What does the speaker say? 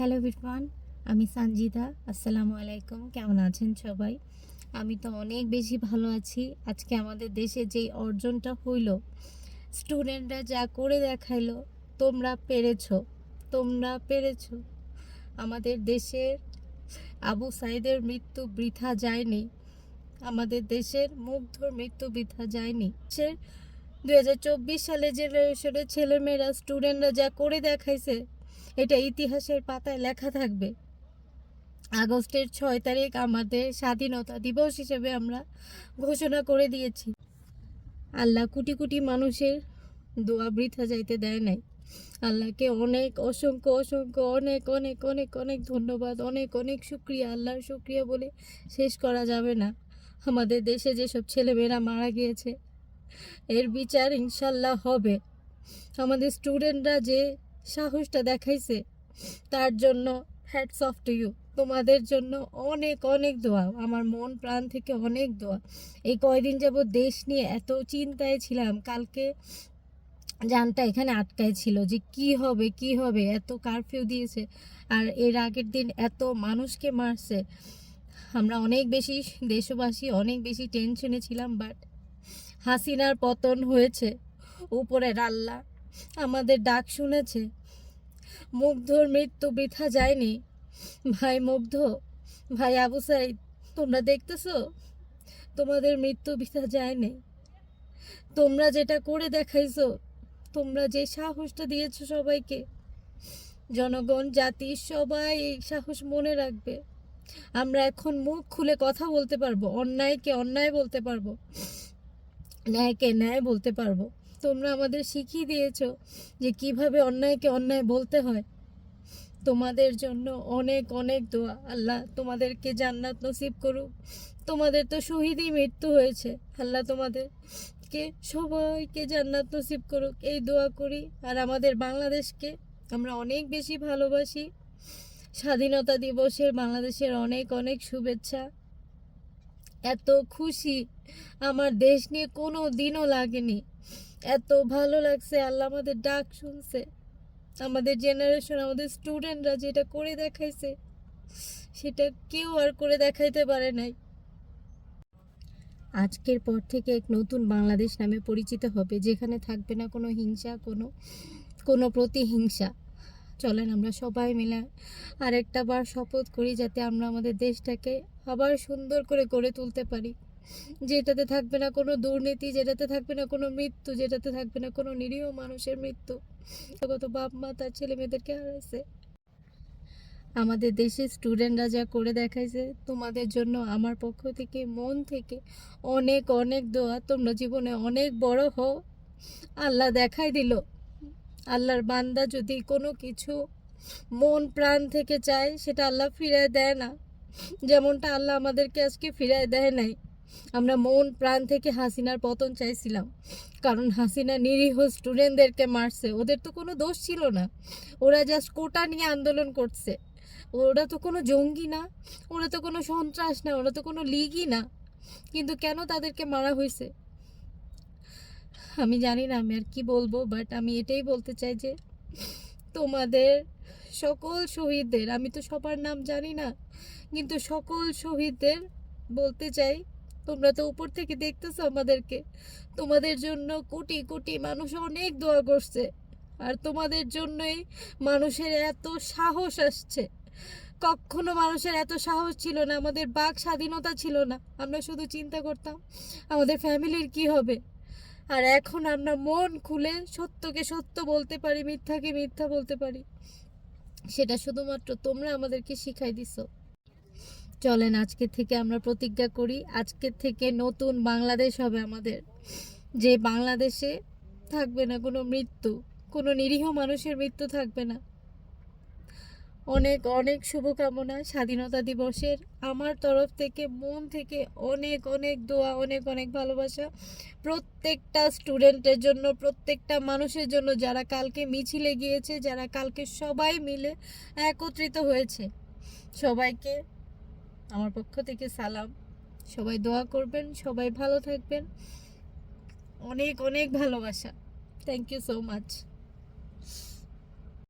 Hello বিটমান আমি সঞ্জিতা আসসালামু আলাইকুম। কেমন আছেন সবাই? আমি তো অনেক বেশি ভালো আছি। আজকে আমাদের দেশে যেই অর্জনটা হইল স্টুডেন্টরা যা করে দেখাইলো, তোমরা পেরেছ। তোমরা পেরেছ। আমাদের দেশের আবু সাইদের মৃত্যু বৃথা যায়নি। আমাদের দেশের মুগ্ধর মৃত্যু বৃথা যায়নি। সে দু হাজার চব্বিশ সালে জেনারেশনের ছেলেমেয়েরা স্টুডেন্টরা যা করে দেখাইছে এটা ইতিহাসের পাতায় লেখা থাকবে। আগস্টের ছয় তারিখ আমাদের স্বাধীনতা দিবস হিসেবে আমরা ঘোষণা করে দিয়েছি। আল্লাহ কোটি কোটি মানুষের দোয়া বৃথা যাইতে দেয় নাই। আল্লাহকে অনেক অসংখ্য অসংখ্য অনেক অনেক অনেক অনেক ধন্যবাদ, অনেক অনেক শুক্রিয়া। আল্লাহর শুক্রিয়া বলে শেষ করা যাবে না। আমাদের দেশে যেসব ছেলেমেয়েরা মারা গিয়েছে, এর বিচার ইনশাল্লাহ হবে। আমাদের স্টুডেন্টরা যে সাহসটা দেখাইছে। তার জন্য হ্যাটস অফ টু ইউ তোমাদের জন্য অনেক অনেক দোয়া। আমার মন প্রাণ থেকে অনেক দোয়া। এই কয়দিন যাব দেশ নিয়ে এত চিন্তায় ছিলাম, কালকে জানটা এখানে আটকায় ছিল যে কি হবে কি হবে, এত কারফিউ দিয়েছে আর এর আগের দিন এত মানুষকে মারছে। আমরা অনেক বেশি দেশবাসী, অনেক বেশি টেনশনে ছিলাম বাট হাসিনার পতন হয়েছে। উপরের আল্লাহ আমাদের ডাক শুনেছে। মুগ্ধর মৃত্যু বৃথা যায়নি। ভাই মুগ্ধ, ভাই আবু সাইদ, তোমরা দেখতেছো? তোমাদের মৃত্যু বৃথা যায়নি। তোমরা যেটা করে দেখাইছো, তোমরা যে সাহসটা দিয়েছ সবাইকে, জনগণ, জাতি, সবাই এই সাহস মনে রাখবে। আমরা এখন মুখ খুলে কথা বলতে পারব, অন্যায়কে অন্যায় বলতে পারব, ন্যায়কে ন্যায় বলতে পারব। তোমরা আমাদের শিখিয়ে দিয়েছ যে কীভাবে অন্যায়কে অন্যায় বলতে হয়। তোমাদের জন্য অনেক অনেক দোয়া। আল্লাহ তোমাদেরকে জান্নাত নসিব করুক। তোমাদের তো শহীদই মৃত্যু হয়েছে। আল্লাহ তোমাদেরকে সবাইকে জান্নাত নসিব করুক। এই দোয়া করি। আর আমাদের বাংলাদেশকে আমরা অনেক বেশি ভালোবাসি। স্বাধীনতা দিবসের বাংলাদেশের অনেক অনেক শুভেচ্ছা। এত খুশি। আমার দেশ নিয়ে কোনো দিনও লাগেনি। এত ভালো লাগছে, আল্লাহ আমাদের ডাক শুনছে। আমাদের জেনারেশন আমাদের স্টুডেন্টরা যেটা করে দেখাইছে, সেটা কেউ আর করে দেখাইতে পারে নাই। আজকের পর থেকে এক নতুন বাংলাদেশ নামে পরিচিত হবে, যেখানে থাকবে না কোনো হিংসা, কোনো কোনো প্রতিহিংসা। চলেন আমরা সবাই মিলে আরেকটা বার শপথ করি, যাতে আমরা আমাদের দেশটাকে আবার সুন্দর করে গড়ে তুলতে পারি। যেটাতে থাকবে না কোনো দুর্নীতি, যেটাতে থাকবে না কোনো মৃত্যু, যেটাতে থাকবে না কোনো নিরীহ মানুষের মৃত্যু। কত বাপ, মা, তার ছেলে মেয়েদেরকে হারাইছে। আমাদের দেশের স্টুডেন্টরা যা করে দেখাইছে, তোমাদের জন্য আমার পক্ষ থেকে, মন থেকে অনেক অনেক দোয়া। তোমরা জীবনে অনেক বড় হও। আল্লাহ দেখাই দিল। আল্লাহর বান্দা যদি কোনো কিছু মন, প্রাণ থেকে চায়, সেটা আল্লাহ ফিরায় দেয় না। যেমনটা আল্লাহ আমাদেরকে আজকে ফিরায় দেয় নাই। আমরা মন প্রাণ থেকে হাসিনার পতন চাইছিলাম। কারণ হাসিনা নিরীহ স্টুডেন্টদেরকে মারছে। ওদের তো কোনো দোষ ছিল না। ওরা জাস্ট কোটা নিয়ে আন্দোলন করছে। ওরা তো কোনো জঙ্গি না। ওরা তো কোনো সন্ত্রাস না। ওরা তো কোনো লিগই না। কিন্তু কেন তাদেরকে মারা হয়েছে? আমি জানি না আমি আর কি বলব বাট আমি এটাই বলতে চাই যে তোমাদের সকল শহীদদের, আমি তো সবার নাম জানি না, কিন্তু সকল শহীদদের বলতে চাই তোমরা তো উপর থেকে দেখতেছো আমাদেরকে। তোমাদের জন্য কোটি কোটি মানুষ অনেক দোয়া করছে। আর তোমাদের জন্যই মানুষের এত সাহস আসছে। কখনো মানুষের এত সাহস ছিল না, আমাদের বাক স্বাধীনতা ছিল না। আমরা শুধু চিন্তা করতাম, আমাদের ফ্যামিলির কি হবে? আর এখন আমরা মন খুলে সত্যকে সত্য বলতে পারি, মিথ্যাকে মিথ্যা বলতে পারি। সেটা শুধুমাত্র তোমরা আমাদেরকে শিখাই দিছো। চলেন, আজকে থেকে আমরা প্রতিজ্ঞা করি আজকের থেকে নতুন বাংলাদেশ হবে আমাদের। যে বাংলাদেশে থাকবে না কোনো মৃত্যু, কোনো নিরীহ মানুষের মৃত্যু থাকবে না। অনেক অনেক শুভকামনা স্বাধীনতা দিবসের। আমার তরফ থেকে, মন থেকে অনেক অনেক দোয়া, অনেক অনেক ভালোবাসা। প্রত্যেকটা স্টুডেন্টের জন্য, প্রত্যেকটা মানুষের জন্য, যারা কালকে মিছিলে গিয়েছে, যারা কালকে সবাই মিলে একত্রিত হয়েছে। সবাইকে আমার পক্ষ থেকে সালাম। সবাই দোয়া করবেন, সবাই ভালো থাকবেন। অনেক অনেক ভালোবাসা। Thank you so much